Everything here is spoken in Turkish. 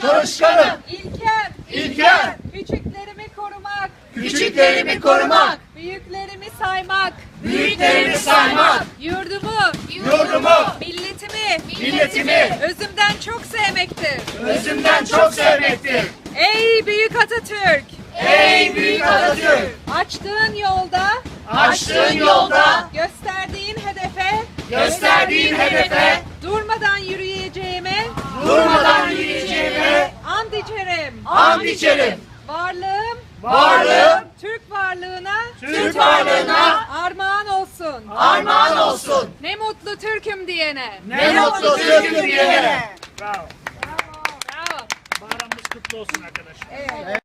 Çalışkanım. İlkem. İlkem. Küçüklerimi korumak. Küçüklerimi korumak. Büyüklerimi saymak. Büyüklerimi saymak. Yurdumu. Yurdumu. Milletimi. Milletimi. Özümden çok sevmektir. Özümden çok sevmektir. Ey büyük Atatürk. Ey büyük Atatürk. Açtığın yolda. Açtığın yolda. Gösterdiğin hedefe. Gösterdiğin hedefe. Durmadan yürüyelim içerim. and içerim. Varlığım. Varlığım, Türk varlığına. Türk varlığına Armağan olsun. armağan olsun. Ne mutlu Türk'üm diyene. Ne mutlu Türk'üm diyene. Bravo. Bravo. Bayramımız kutlu olsun arkadaşlar. Evet.